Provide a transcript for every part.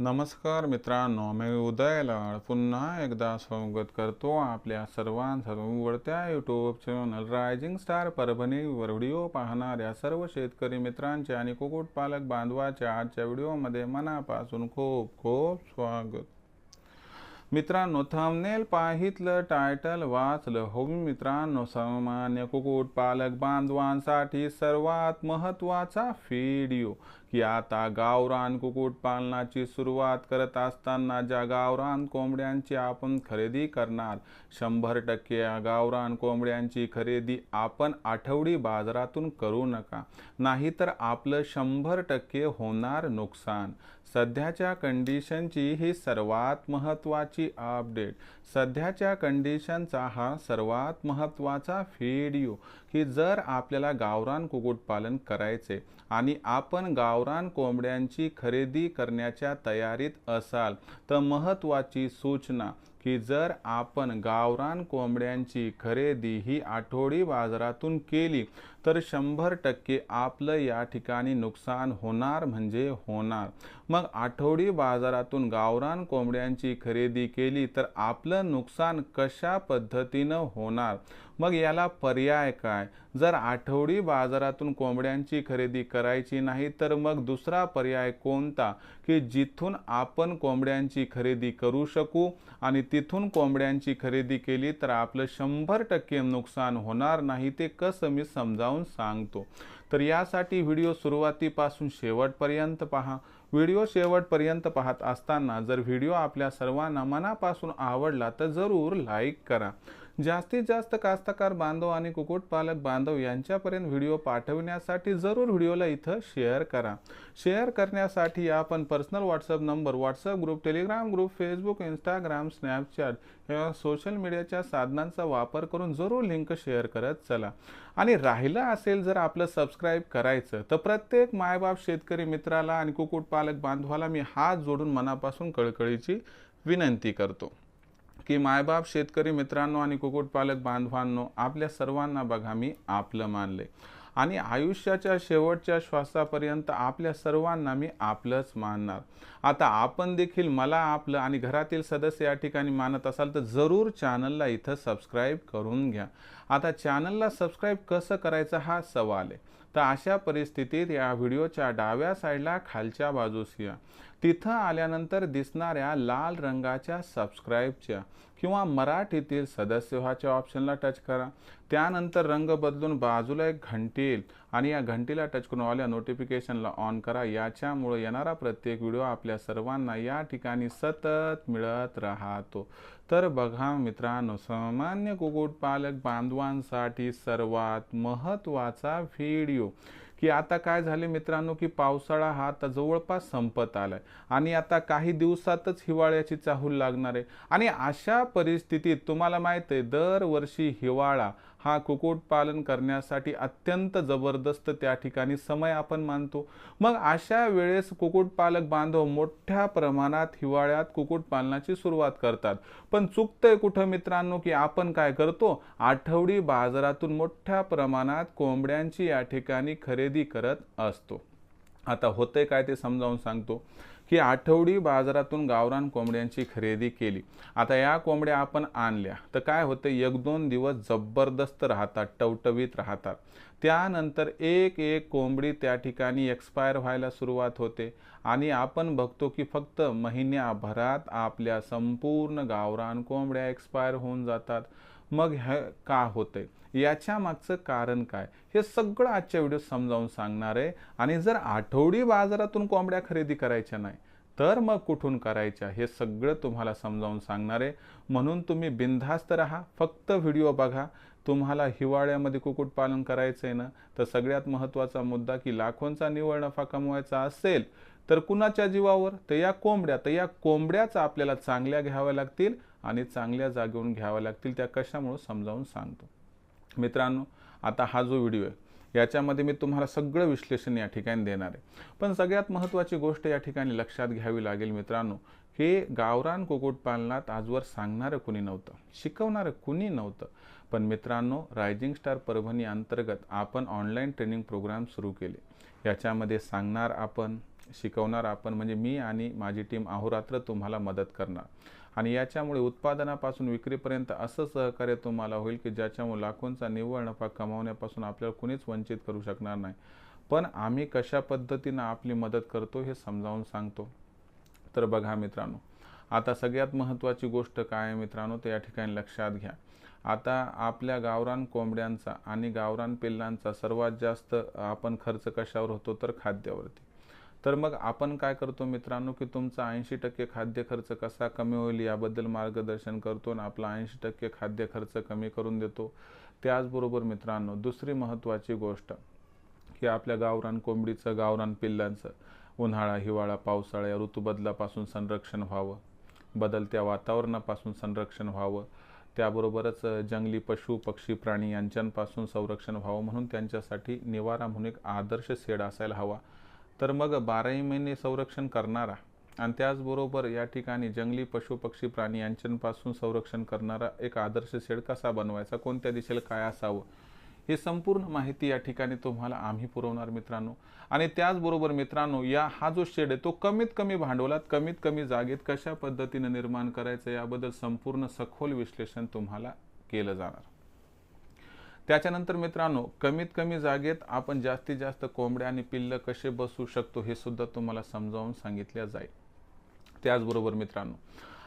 नमस्कार मित्रांनो मी उदयलाड पुन्हा एकदा स्वागत करतो आपल्या सर्वांसर्व उघडत्या यूट्यूब चॅनल रायझिंग स्टार परभणीवर व्हिडिओ पाहणाऱ्या सर्व शेतकरी मित्रांचे आणि कुक्कुटपालक बांधवाच्या आजच्या व्हिडिओमध्ये मनापासून खूप खूप स्वागत. मित्रांनो थंबनेल पाहितलं टायटल वाचलं. हो मित्रांनो सामान्य कुक्कुटपालक बांधवांसाठी सर्वात महत्त्वाचा व्हिडिओ की आता गावरान कुक्कुटपालनाची सुरुवात करत असताना ज्या गावरान कोंबड्यांची आपण खरेदी करणार शंभर टक्के गावरान कोंबड्यांची खरेदी आपण आठवडी बाजारातून करू नका. नाहीतर आपलं शंभर टक्के होणार नुकसान. सध्याच्या कंडिशनची ही सर्वात महत्त्वाची अपडेट सध्याच्या कंडिशनचा हा सर्वात महत्त्वाचा व्हिडिओ की जर आपल्याला गावरान कुक्कुटपालन करायचे आणि आपण गावरान कोंबड्यांची खरेदी करण्याच्या तयारीत असाल तर महत्त्वाची सूचना की जर आपण गावरान कोंबड्यांची खरेदी ही आठवडी बाजारातून केली तर शंभर टक्के आपलं या ठिकाणी नुकसान होणार म्हणजे होणार. मग आठवडी बाजारातून गावरान कोंबड्यांची खरेदी केली तर आपलं नुकसान कशा पद्धतीनं होणार? मग याला पर्याय काय? जर आठवडी बाजारातून कोंबड्यांची खरेदी करायची नाही तर मग दुसरा पर्याय कोणता? की जिथून आपण कोंबड्यांची खरेदी करू शकू आणि तिथून कोंबड्यांची खरेदी केली तर आपलं शंभर टक्के नुकसान होणार नाही ते कसं मी समजावून सांगतो. तर यासाठी व्हिडिओ सुरुवातीपासून शेवटपर्यंत पहा. व्हिडिओ शेवटपर्यंत पाहत असताना जर व्हिडिओ आपल्या सर्वांना मनापासून आवडला तर जरूर लाईक करा. जास्तीत जास्त कास्तकार बांधव आणि कुक्कुटपालक बांधव यांच्यापर्यंत व्हिडिओ पाठवण्यासाठी जरूर व्हिडिओला इथं शेअर करा. शेअर करण्यासाठी आपण personal WhatsApp number WhatsApp group Telegram group Facebook Instagram Snapchat या सोशल मीडियाच्या साधनांचा वापर करून जरूर लिंक शेअर करत चला. आणि राहिलं असेल जर आपलं सबस्क्राईब करायचं तर प्रत्येक मायबाप शेतकरी मित्राला आणि कुक्कुटपालक बांधवाला मी हात जोडून मनापासून कळकळीची विनंती करतो. की मायबाप शेतकरी मित्रांनो आणि कुक्कुटपालक बांधवांनो आपल्या सर्वांना बघा मी आपलं मानले. आणि आयुष्याच्या शेवटच्या श्वासापर्यंत आपल्या सर्वांना मी आपलंच मानणार. आता आपण देखील मला आपलं आणि घरातील सदस्य या ठिकाणी मानत असाल तर जरूर चॅनलला इथं सबस्क्राईब करून घ्या. आता चॅनलला सबस्क्राईब कसं करायचं हा सवाल आहे. तर अशा परिस्थितीत या व्हिडिओच्या डाव्या साईडला खालच्या बाजूस या. तिथं आल्यानंतर दिसणाऱ्या लाल रंगाच्या सबस्क्राईबच्या किंवा मराठीतील सदस्य व्हाच्या ऑप्शनला टच करा. त्यानंतर रंग बदलून बाजूला एक घंटी येईल आणि या घंटीला टच करून आल्या नोटिफिकेशनला ऑन करा. याच्यामुळे येणारा प्रत्येक व्हिडिओ आपल्या सर्वांना या ठिकाणी सतत मिळत राहतो. तर बघा मित्रांनो सामान्य कुक्कुटपालक बांधवांसाठी सर्वात महत्त्वाचा व्हिडिओ की आता काय झाले मित्रांनो की पावसाळा हा आता जवळपास संपत आलाय. आणि आता काही दिवसातच हिवाळ्याची चाहूल लागणार आहे. आणि अशा परिस्थितीत तुम्हाला माहीत आहे दरवर्षी हिवाळा हा कुक्कुटपालन करण्यासाठी अत्यंत जबरदस्त त्या ठिकाणी समय आपण मानतो. मग अशा वेळेस कुक्कुटपालक बांधव मोठ्या प्रमाणात हिवाळ्यात कुक्कुटपालनाची सुरुवात करतात. पण चुकतंय कुठं मित्रांनो की आपण काय करतो? आठवडी बाजारातून मोठ्या प्रमाणात कोंबड्यांची या ठिकाणी खरेदी करत असतो. आता होतंय काय ते समजावून सांगतो. की आठवडी बाजारातून गावरान कोंबड्यांची खरेदी केली. आता या कोंबड्या आपण आणल्या. तर काय होतं? एक दोन दिवस जबरदस्त राहतात टवटवीत राहतात. त्यानंतर एक एक कोंबडी त्या ठिकाणी एक्सपायर व्हायला सुरुवात होते. आणि आपण बघतो की फक्त महिन्याभरात आपल्या संपूर्ण गावरान कोंबड्या एक्सपायर होऊन जातात. मग हे का होते याच्या मागचं कारण काय? हे सगळं आजच्या व्हिडिओ समजावून सांगणार आहे. आणि जर आठवडी बाजारातून कोंबड्या खरेदी करायच्या नाही तर मग कुठून करायच्या? हे सगळं तुम्हाला समजावून सांगणार आहे. म्हणून तुम्ही बिनधास्त राहा. फक्त व्हिडिओ बघा. तुम्हाला हिवाळ्यामध्ये कुक्कुटपालन करायचं आहे ना तर सगळ्यात महत्त्वाचा मुद्दा की लाखोंचा निव्वळ नफा कमवायचा असेल तर कुणाच्या जीवावर? तर या कोंबड्या. तर या कोंबड्याच आपल्याला चांगल्या घ्याव्या लागतील आणि चांगल्या जागेवरून घ्याव्या लागतील. त्या कशामुळं? समजावून सांगतो. मित्रांनो आता हा जो व्हिडिओ आहे याच्यामध्ये मी तुम्हाला सगळं विश्लेषण या ठिकाणी देणार आहे. पण सगळ्यात महत्त्वाची गोष्ट या ठिकाणी लक्षात घ्यावी लागेल मित्रांनो हे गावरान कुक्कुटपालनात आजवर सांगणारं कुणी नव्हतं शिकवणारं कुणी नव्हतं. पण मित्रांनो रायझिंग स्टार परभणी अंतर्गत आपण ऑनलाईन ट्रेनिंग प्रोग्राम सुरू केले. याच्यामध्ये सांगणार आपण शिकवणार आपण म्हणजे मी आणि माझी टीम अहोरात्र तुम्हाला मदत करणार. आणि याच्यामुळे उत्पादनापासून विक्रीपर्यंत असं सहकार्य तुम्हाला होईल की ज्याच्यामुळे लाखोंचा निव्वळ नफा कमावण्यापासून आपल्याला कुणीच वंचित करू शकणार नाही. पण आम्ही कशा पद्धतीनं आपली मदत करतो हे समजावून सांगतो. तर बघा मित्रांनो आता सगळ्यात महत्त्वाची गोष्ट काय आहे मित्रांनो ते या ठिकाणी लक्षात घ्या. आता आपल्या गावरान कोंबड्यांचा आणि गावरान पिल्लांचा सर्वात जास्त आपण खर्च कशावर होतो तर खाद्यावरती. तर मग आपण काय करतो मित्रांनो की तुमचा ऐंशी टक्के खाद्य खर्च कसा कमी होईल याबद्दल मार्गदर्शन करतो आणि आपला ऐंशी टक्के खाद्य खर्च कमी करून देतो. त्याचबरोबर मित्रांनो दुसरी महत्त्वाची गोष्ट की आपल्या गावरान कोंबडीचं गावरान पिल्लांचं उन्हाळा हिवाळा पावसाळा या ऋतूबदलापासून संरक्षण व्हावं. बदलत्या वातावरणापासून संरक्षण व्हावं. त्याबरोबरच जंगली पशु पक्षी प्राणी यांच्यापासून संरक्षण व्हावं म्हणून त्यांच्यासाठी निवारा म्हणून एक आदर्श शेड असायला हवा. तर मग बाराही महिने संरक्षण करणारा आणि त्याचबरोबर या ठिकाणी जंगली पशु पक्षी प्राणी यांच्यापासून संरक्षण करणारा एक आदर्श शेड कसा बनवायचा कोणत्या दिशेला काय असावं हे संपूर्ण माहिती या ठिकाणी तुम्हाला आम्ही पुरवणार मित्रांनो. आणि त्याचबरोबर मित्रांनो या हा जो शेड आहे तो कमीत कमी भांडवलात कमीत कमी जागेत कशा पद्धतीने निर्माण करायचं याबद्दल संपूर्ण सखोल विश्लेषण तुम्हाला केलं जाणार. त्याच्यानंतर मित्रांनो कमीत कमी जागेत आपण जास्तीत जास्त कोंबड्या आणि पिल्ल कसे बसू शकतो हे सुद्धा तुम्हाला समजावून सांगितल्या जाईल. त्याचबरोबर मित्रांनो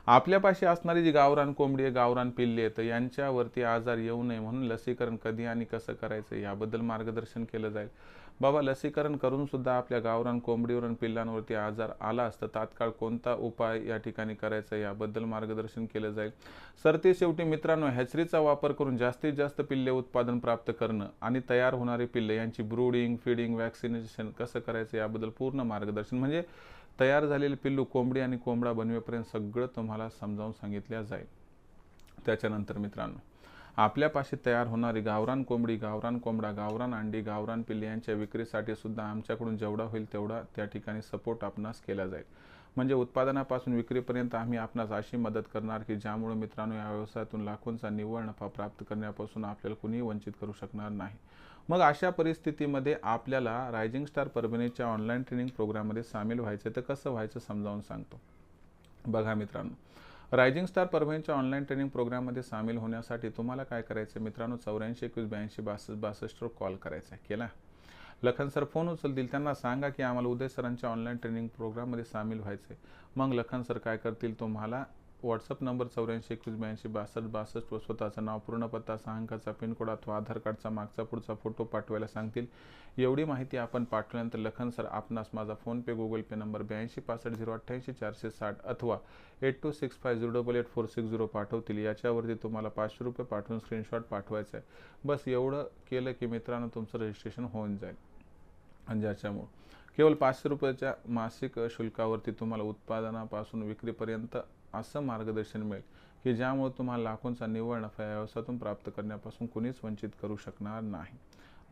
आपल्यापाशी असणारी जी गावरान कोंबडी आहे गावरान पिल्ले आहेत तर यांच्यावरती आजार येऊ नये म्हणून लसीकरण कधी आणि कसं करायचं याबद्दल मार्गदर्शन केलं जाईल. बाबा लसीकरण करून सुद्धा आपल्या गावरान कोंबडीवर आणि पिल्लांवरती आजार आला असता तात्काळ कोणता उपाय या ठिकाणी करायचा याबद्दल मार्गदर्शन केलं जाईल? सरते शेवटी मित्रांनो हॅचरीचा वापर करून जास्तीत जास्त पिल्ले उत्पादन प्राप्त करणं आणि तयार होणारे पिल्ले यांची ब्रूडिंग फिडिंग वॅक्सिनेशन कसं करायचं याबद्दल पूर्ण मार्गदर्शन. म्हणजे तयार झालेले पिल्लू कोंबडी आणि कोंबडा बनवेपर्यंत सगळं तुम्हाला समजावून सांगितलं जाईल. त्याच्यानंतर मित्रांनो आपल्यापाशी तयार होणारी गावरान कोंबडी गावरान कोंबडा गावरान अंडी गावरान पिल्ले यांच्या विक्रीसाठी सुद्धा आमच्याकडून जेवढा होईल तेवढा त्या ठिकाणी सपोर्ट आपणास केला जाईल. म्हणजे उत्पादनापासून विक्रीपर्यंत आम्ही आपणास अशी मदत करणार की ज्यामुळे मित्रांनो या व्यवसायातून लाखोंचा निव्वळ नफा प्राप्त करण्यापासून आपल्याला कुणीही वंचित करू शकणार नाही. मग अशा परिस्थितीमध्ये आपल्याला रायझिंग स्टार परभणीच्या ऑनलाईन ट्रेनिंग प्रोग्राममध्ये सामील व्हायचं तर कसं व्हायचं समजावून सांगतो. बघा मित्रांनो रायझिंग स्टार परभणीच्या ऑनलाईन ट्रेनिंग प्रोग्राममध्ये सामील होण्यासाठी तुम्हाला काय करायचं मित्रांनो चौऱ्याऐंशी एकवीस ब्याऐंशी बासष्ट बासष्टवर कॉल करायचा आहे. केला? लखन सर फोन उचलतील. त्यांना सांगा की आम्हाला उदय सरांच्या ऑनलाईन ट्रेनिंग प्रोग्राममध्ये सामील व्हायचं आहे मग लखन सर काय करतील? तुम्हाला व्हॉट्सअप नंबर चौऱ्याऐंशी एकवीस ब्याऐंशी बासष्ट बासष्ट व स्वतःचं नाव पूर्ण पत्ता सहा अंकाचा पिनकोड अथवा आधार कार्डचा मागचा पुढचा फोटो पाठवायला सांगतील. एवढी माहिती आपण पाठवल्यानंतर लखन सर आपणास माझा फोनपे गुगल पे नंबर ब्याऐंशी पासष्ट झिरो अठ्ठ्याऐंशी चारशे साठ अथवा eight two six five zero double eight four six zero पाठवतील. याच्यावरती तुम्हाला पाचशे रुपये पाठवून स्क्रीनशॉट पाठवायचा आहे. बस एवढं केलं की मित्रांनो तुमचं रजिस्ट्रेशन होऊन जाईल. ज्याच्यामुळं. केवळ पाचशे रुपयाच्या मासिक शुल्कावरती तुम्हाला उत्पादनापासून विक्रीपर्यंत असं मार्गदर्शन मिळेल की ज्यामुळे तुम्हाला लाखोंचा निव्वळ नफा या व्यवसायातून प्राप्त करण्यापासून कुणीच वंचित करू शकणार नाही.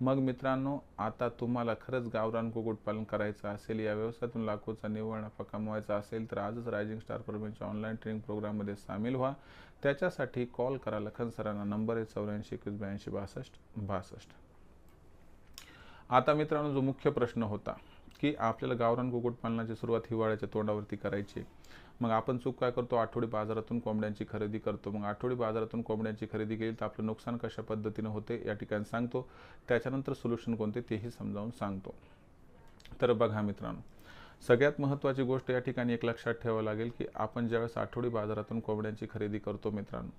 मग मित्रांनो आता तुम्हाला खरंच गावरान कुक्कुटपालन करायचं असेल या व्यवसायातून लाखोचा निव्वळ नफा कमवायचा असेल तर आजच रायझिंग स्टार परमेंटच्या ऑनलाईन ट्रेनिंग प्रोग्राममध्ये सामील व्हा. त्याच्यासाठी कॉल करा लखन सरांना. नंबर आहे चौऱ्याऐंशी एकवीस ब्याऐंशी बासष्ट बासष्ट. आता मित्रांनो जो मुख्य प्रश्न होता की आपल्याला गावरान कुक्कुटपालनाची सुरुवात हिवाळ्याच्या तोंडावरती करायची मग आपण चूक काय करतो? आठवडी बाजारातून कोंबड्यांची खरेदी करतो. मग आठवडी बाजारातून कोंबड्यांची खरेदी केली तर आपलं नुकसान कशा पद्धतीनं होते या ठिकाणी सांगतो. त्याच्यानंतर सोल्युशन कोणते तेही समजावून सांगतो. तर बघा मित्रांनो सगळ्यात महत्त्वाची गोष्ट या ठिकाणी एक लक्षात ठेवावं लागेल की आपण ज्यावेळेस आठवडी बाजारातून कोंबड्यांची खरेदी करतो मित्रांनो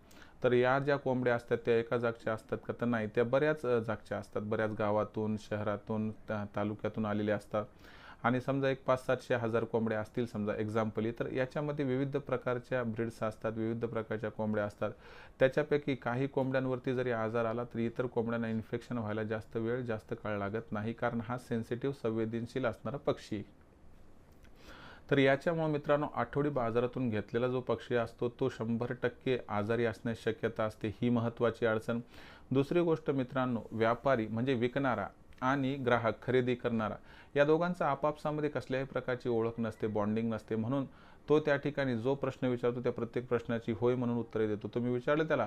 तर या ज्या कोंबड्या असतात त्या एका जागच्या असतात का? तर नाही त्या बऱ्याच जागच्या असतात. बऱ्याच गावातून शहरातून तालुक्यातून आलेल्या असतात. आणि समजा एक पाच सातशे हजार कोंबड्या असतील समजा एक्झाम्पली तर याच्यामध्ये विविध प्रकारच्या ब्रीड्स असतात विविध प्रकारच्या कोंबड्या असतात. त्याच्यापैकी काही कोंबड्यांवरती जरी आजार आला तर इतर कोंबड्यांना इन्फेक्शन व्हायला जास्त वेळ जास्त काळ लागत नाही कारण हा सेन्सिटिव्ह संवेदनशील असणारा पक्षी. तर याच्यामुळे मित्रांनो आठवडी बाजारातून घेतलेला जो पक्षी असतो तो शंभर टक्के आजारी असण्याची शक्यता असते ही महत्त्वाची अडचण. दुसरी गोष्ट मित्रांनो व्यापारी म्हणजे विकणारा आणि ग्राहक खरेदी करणारा या दोघांचा आपापसामध्ये कसल्याही प्रकारची ओळख नसते बॉन्डिंग नसते. म्हणून तो त्या ठिकाणी जो प्रश्न विचारतो त्या प्रत्येक प्रश्नाची होय म्हणून उत्तरे देतो. तुम्ही विचारले त्याला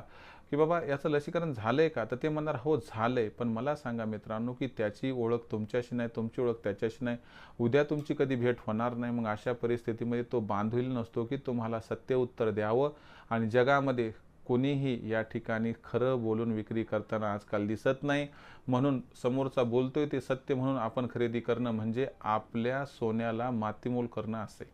की बाबा याचं लसीकरण झालंय का? तर ते म्हणणार हो झालंय. पण मला सांगा मित्रांनो की त्याची ओळख तुमच्याशी नाही तुमची ओळख त्याच्याशी नाही. उद्या तुमची कधी भेट होणार नाही. मग अशा परिस्थितीमध्ये तो बांधील नसतो की तुम्हाला सत्य उत्तर द्यावं आणि जगामध्ये कोणीही या ठिकाणी खरं बोलून विक्री करताना आजकाल दिसत नाही. म्हणून समोरचा बोलतोय ते सत्य म्हणून आपण खरेदी करणं म्हणजे आपल्या सोन्याला मातीमोल करणं असे.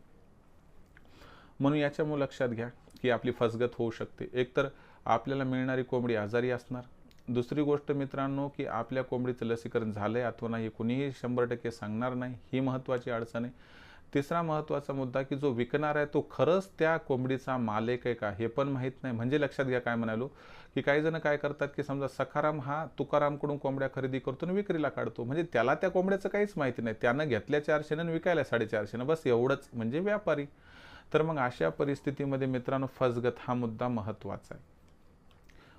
म्हणून याच्यामुळे लक्षात घ्या की आपली फसगत होऊ शकते. एकतर आपल्याला मिळणारी कोंबडी आजारी असणार. दुसरी गोष्ट मित्रांनो की आपल्या कोंबडीचं लसीकरण झालंय अथवा नाही कुणीही शंभर टक्के सांगणार नाही. ही महत्त्वाची अडचण आहे. तिसरा महत्त्वाचा मुद्दा की जो विकणार आहे तो खरंच त्या कोंबडीचा मालक आहे का हे पण माहीत नाही. म्हणजे लक्षात घ्या काय म्हणालो की काही जण काय करतात की समजा सखाराम हा तुकारामकडून कोंबड्या खरेदी करतो आणि विक्रीला काढतो. म्हणजे त्याला त्या कोंबड्याचं काहीच माहिती नाही. त्यानं घेतल्या चारशेनं आणि विकायला साडेचारशेनं. बस एवढंच. म्हणजे व्यापारी. तर मग अशा परिस्थितीमध्ये मित्रांनो फसगत हा मुद्दा महत्त्वाचा आहे.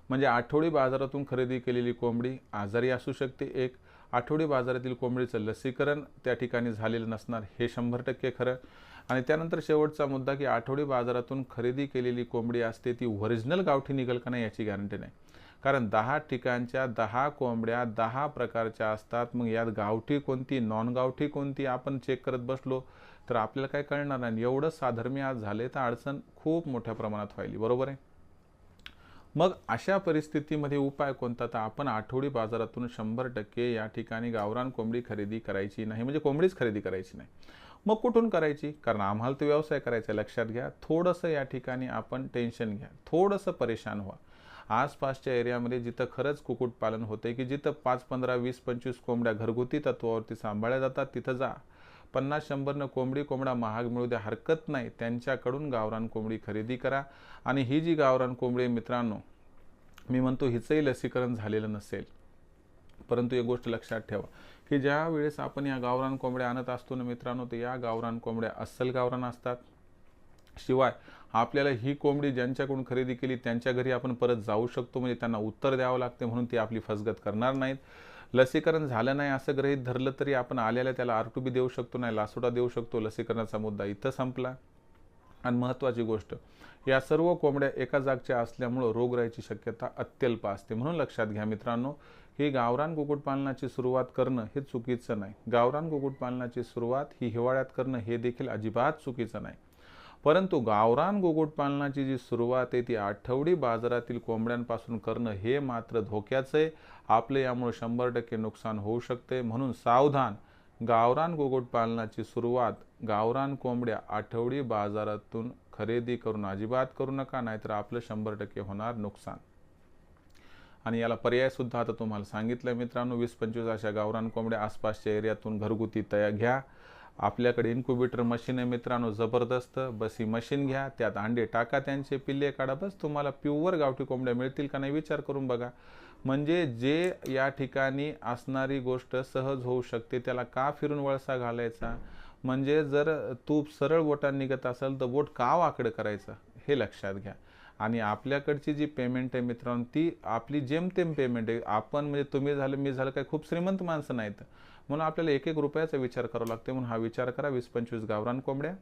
म्हणजे आठवडी बाजारातून खरेदी केलेली कोंबडी आजारी असू शकते एक आठवडी बाजारातील कोंबडीचं लसीकरण त्या ठिकाणी झालेलं नसणार हे शंभर टक्के खरं. आणि त्यानंतर शेवटचा मुद्दा की आठवडी बाजारातून खरेदी केलेली कोंबडी असते ती ओरिजिनल गावठी निघल का नाही याची गॅरंटी नाही. कारण दहा ठिकाणच्या दहा कोंबड्या दहा प्रकारच्या असतात. मग यात गावठी कोणती नॉन गावठी कोणती आपण चेक करत बसलो तर आपल्याला काय कळणार नाही. एवढं साधर्मी आज झाले तर अडचण खूप मोठ्या प्रमाणात व्हायली. बरोबर आहे? मग अशा परिस्थितीमध्ये उपाय कोणता? तर आपण आठवडी बाजारातून शंभर टक्के या ठिकाणी गावरान कोंबडी खरेदी करायची नाही. म्हणजे कोंबडीच खरेदी करायची नाही. मग कुठून करायची? कारण आम्हाला तो व्यवसाय करायचा लक्षात घ्या. थोडंसं या ठिकाणी आपण टेन्शन घ्या. थोडंसं परेशान व्हा. आसपासच्या एरियामध्ये जिथं खरंच कुक्कुटपालन होते की जिथं पाच पंधरा वीस पंचवीस कोंबड्या घरगुती तत्वावरती सांभाळल्या जातात तिथं जा. पन्नास शंभरनं कोंबडी कोंबडा महाग मिळू द्या हरकत नाही. त्यांच्याकडून गावरान कोंबडी खरेदी करा. आणि ही जी गावरान कोंबडी मित्रांनो मी म्हणतो हिचंही लसीकरण झालेलं नसेल. परंतु एक गोष्ट लक्षात ठेवा की ज्या वेळेस आपण या गावरान कोंबड्या आणत असतो ना मित्रांनो तर या गावरान कोंबड्या अस्सल गावरान असतात. शिवाय आपल्याला ही कोंबडी ज्यांच्याकडून खरेदी केली त्यांच्या घरी आपण परत जाऊ शकतो म्हणजे त्यांना उत्तर द्यावं लागते म्हणून ती आपली फसगत करणार नाहीत. लसीकरण झालं नाही असं गृहीत धरलं तरी आपण आलेल्या त्याला आर टू बी देऊ शकतो नाही लासोटा देऊ शकतो लसीकरणाचा मुद्दा इथं संपला. आणि महत्त्वाची गोष्ट या सर्व कोंबड्या एका जागच्या असल्यामुळं रोगराईची शक्यता अत्यल्प असते. म्हणून लक्षात घ्या मित्रांनो ही गावरान कुक्कुटपालनाची सुरुवात करणं हे चुकीचं नाही. गावरान कुक्कुटपालनाची सुरुवात ही हिवाळ्यात करणं हे देखील अजिबात चुकीचं नाही. परंतु गावरान कुक्कुटपालनाची जी सुरुवात आहे ती आठवडी बाजारातील कोंबड्यांपासून करणं हे मात्र धोक्याचं आहे. आपले यामुळे शंभर टक्के नुकसान होऊ शकते. म्हणून सावधान गावरान कुक्कुटपालनाची सुरुवात गावरान कोंबड्या आठवडी बाजारातून खरेदी करून अजिबात करू नका नाहीतर आपलं शंभर टक्के होणार नुकसान. आणि याला पर्यायसुद्धा आता तुम्हाला सांगितलं मित्रांनो वीस पंचवीस अशा गावरान कोंबड्या आसपासच्या एरियातून घरगुती तया घ्या. आपल्याकडे इन्क्युबेटर मशीन आहे मित्रांनो जबरदस्त. बस ही मशीन घ्या त्यात अंडे टाका त्यांचे पिल्ले काढा. बस तुम्हाला प्युअर गावठी कोंबड्या मिळतील का नाही विचार करून बघा. म्हणजे जे या ठिकाणी असणारी गोष्ट सहज होऊ शकते त्याला का फिरून वळसा घालायचा? म्हणजे जर तूप सरळ बोटात निघत असेल तर बोट का वाकडं करायचं? हे लक्षात घ्या. आणि आपल्याकडची जी पेमेंट आहे मित्रांनो ती आपली जेमतेम पेमेंट आहे. आपण म्हणजे तुम्ही झालं मी झालं काय खूप श्रीमंत माणसं नाहीत. म्हणून आपल्याला एक एक रुपयाचा विचार करावा लागते म्हणून हा विचार करा. वीस पंचवीस गावरान कोंबड्या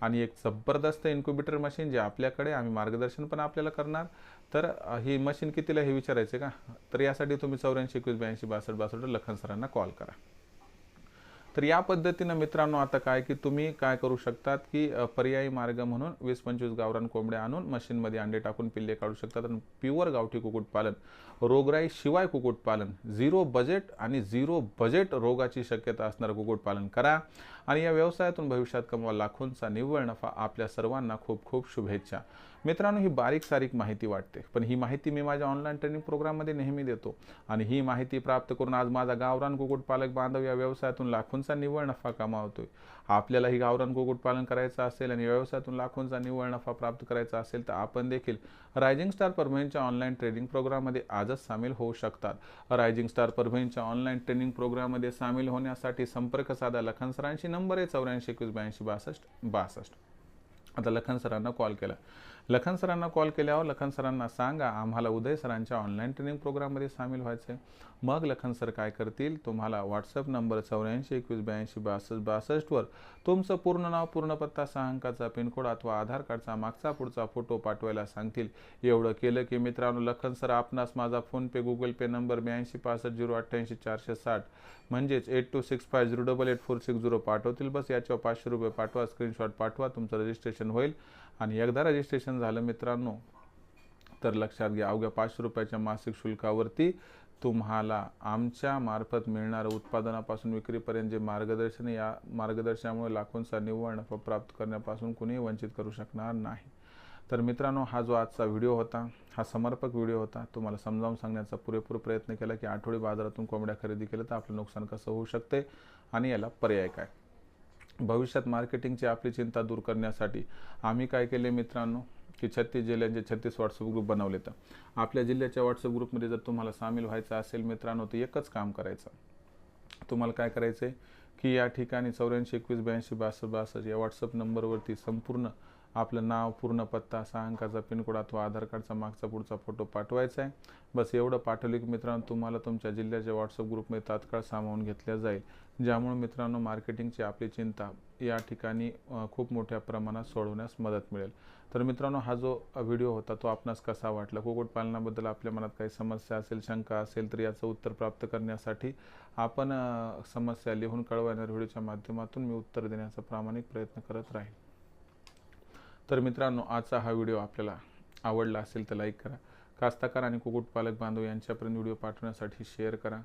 आणि एक जबरदस्त इन्क्युबेटर मशीन जे आपल्याकडे आम्ही मार्गदर्शन पण आपल्याला करणार. तर ही मशीन कितीला हे विचारायचे का? तर यासाठी तुम्ही चौऱ्याऐंशी एकवीस ब्याऐंशी बासष्ट बासष्ट लखन सरांना कॉल करा. तर या पद्धतीनं मित्रांनो आता काय की तुम्ही काय करू शकतात की पर्यायी मार्ग म्हणून वीस पंचवीस गावरान कोंबड्या आणून मशीनमध्ये अंडे टाकून पिल्ले काढू शकतात आणि प्युअर गावठी कुक्कुटपालन रोगराई शिवाय कुक्कुटपालन झिरो बजेट आणि झिरो बजेट रोगाची शक्यता असणारं कुक्कुटपालन करा. आणि या व्यवसायातून भविष्यात कमवा लाखोंचा निव्वळ नफा आपल्या सर्वांना खूप खूप शुभेच्छा. मित्रांनो ही बारीक सारीक माहिती वाटते पण ही माहिती मी माझ्या ऑनलाईन ट्रेनिंग प्रोग्राममध्ये नेहमी देतो आणि ही माहिती प्राप्त करून आज माझा गावरान कुक्कुटपालक बांधव या व्यवसायातून लाखोंचा निव्वळ नफा कमावतोय. आपल्याला ही गावरान कुक्कुटपालन करायचं असेल आणि व्यवसायातून लाखोंचा निव्वळ नफा प्राप्त करायचा असेल तर आपण देखील रायझिंग स्टार परभणीच्या ऑनलाईन ट्रेनिंग प्रोग्राममध्ये आजच सामील होऊ शकतात. रायझिंग स्टार परभणीच्या ऑनलाईन ट्रेनिंग प्रोग्राममध्ये सामील होण्यासाठी संपर्क साधा लखन सरांशी. नंबर आहे चौऱ्याऐंशी एकवीस ब्याऐंशी बासष्ट बासष्ट. आता लखन सरांना कॉल केला. लखन सरांना कॉल केल्यावर लखन सरांना सांगा आम्हाला उदय सरांच्या ऑनलाईन ट्रेनिंग प्रोग्राममध्ये सामील व्हायचं आहे मग लखन सर काय करतील? तुम्हाला व्हॉट्सअप नंबर चौऱ्याऐंशी एकवीस ब्याऐंशी बासष्ट बासष्टवर तुमचं पूर्ण नाव पूर्ण पत्ता सहा अंकाचा पिनकोड अथवा आधार कार्डचा मागचा पुढचा फोटो पाठवायला सांगतील. एवढं केलं की मित्रांनो लखन सर आपणास माझा फोनपे गुगल पे नंबर ब्याऐंशी पासष्ट झिरो अठ्ठ्याऐंशी चारशे साठ म्हणजेच eight two six five zero double eight four six zero पाठवतील. बस याच्यावर पाचशे रुपये पाठवा स्क्रीनशॉट पाठवा तुमचं रजिस्ट्रेशन होईल. आणि एकदा रजिस्ट्रेशन झालं मित्रांनो तर लक्षात घ्या अवघ्या पाचशे रुपयाच्या मासिक शुल्कावरती तुम्हाला आमच्या मार्फत मिळणारं उत्पादनापासून विक्रीपर्यंत जे मार्गदर्शन या मार्गदर्शनामुळे लाखोंचा निव्वळ नफा प्राप्त करण्यापासून कुणीही वंचित करू शकणार नाही. तर मित्रांनो हा जो आजचा व्हिडिओ होता हा समर्पक व्हिडिओ होता तुम्हाला समजावून सांगण्याचा पुरेपूर प्रयत्न केला की आठवडी बाजारातून कोंबड्या खरेदी केलं तर आपलं नुकसान कसं होऊ शकते आणि याला पर्याय काय? भविष्यात मार्केटिंगची आपली चिंता दूर करण्यासाठी आम्ही काय केले मित्रांनो की छत्तीस जिल्ह्यांचे छत्तीस व्हॉट्सअप ग्रुप बनवले तर. आपल्या जिल्ह्याच्या व्हॉट्सअप ग्रुपमध्ये जर तुम्हाला सामील व्हायचं असेल मित्रांनो तर एकच काम करायचं. तुम्हाला काय करायचं आहे की या ठिकाणी चौऱ्याऐंशी एकवीस ब्याऐंशी बासष्ट बासष्ट या व्हॉट्सअप नंबरवरती संपूर्ण आपलं नाव पूर्ण पत्ता सहा अंकाचा पिनकोड अथवा आधार कार्डचा मागचा पुढचा फोटो पाठवायचा आहे. बस एवढं पाठवलं की मित्रांनो तुम्हाला तुमच्या जिल्ह्याच्या व्हॉट्सअप ग्रुपमध्ये तात्काळ सामावून घेतल्या जाईल. ज्यामुळे मित्रांनो मार्केटिंगची आपली चिंता या ठिकाणी खूप मोठ्या प्रमाणात सोडवण्यास मदत मिळेल. तर मित्रांनो हा जो व्हिडिओ होता तो आपणास कसा वाटला? कुक्कुटपालनाबद्दल आपल्या मनात काही समस्या असेल शंका असेल तर याचं उत्तर प्राप्त करण्यासाठी आपण समस्या लिहून कळवणाऱ्या व्हिडिओच्या माध्यमातून मी उत्तर देण्याचा प्रामाणिक प्रयत्न करत राहील तर मित्रांनो आजचा हा व्हिडिओ आपल्याला आवडला असेल तर लाईक करा. कास्ताकार आणि कुक्कुटपालक बांधव यांच्यापर्यंत व्हिडिओ पाठवण्यासाठी शेअर करा.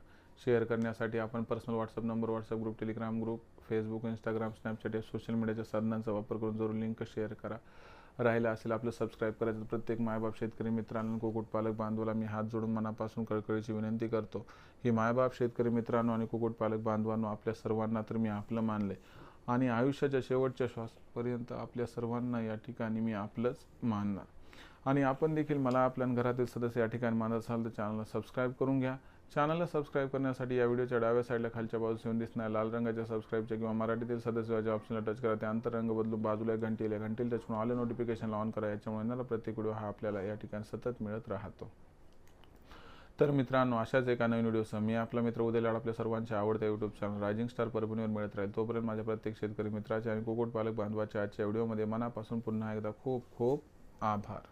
शेअर करण्यासाठी आपण personal WhatsApp number WhatsApp group Telegram group Facebook Instagram Snapchat या सोशल मीडियाच्या साधनांचा वापर करून जरूर लिंक शेअर करा. राहिला असेल आपलं सबस्क्राईब करायचं प्रत्येक मायबाप शेतकरी मित्रांनो कुक्कुटपालक बांधवाला मी हात जोडून मनापासून कळकळीची विनंती करतो. ही मायबाप शेतकरी मित्रांनो आणि कुक्कुटपालक बांधवांनो आपल्या सर्वांना तर मी आपलं मानले आणि आयुष्याच्या शेवटच्या श्वासपर्यंत आपल्या सर्वांना या ठिकाणी मी आपलंच मानणार. आणि आपण देखील मला आपल्या घरातील सदस्य या ठिकाणी मानत असाल तर चॅनलला सबस्क्राईब करून घ्या. चॅनलला सबस्क्राईब करण्यासाठी या व्हिडिओच्या डाव्या साईडला खालच्या बाजूस येऊन दिसणार लाल रंगाच्या सबस्क्राईबच्या किंवा मराठीतील सदस्याच्या ऑप्शनला टच करा त्या अंतरंग बदलू बाजूला घंटीला घंटीला टच करून ऑल नोटिफिकेशनला ऑन करा. याच्यामुळे येणारा प्रत्येक व्हिडिओ हा आपल्याला या ठिकाणी सतत मिळत राहतो. तर मित्रांनो अशाच एका नवीन व्हिडिओसह मी आपला मित्र उद्याला आपल्या सर्वांच्या आवडत्या यूट्यूब चॅनल रायझिंग स्टार परभणीवर मिळत राहील. तोपर्यंत माझ्या प्रत्येक शेतकरी मित्राच्या आणि कुक्कुटपालक बांधवाच्या आजच्या व्हिडिओमध्ये मनापासून पुन्हा एकदा खूप खूप आभार.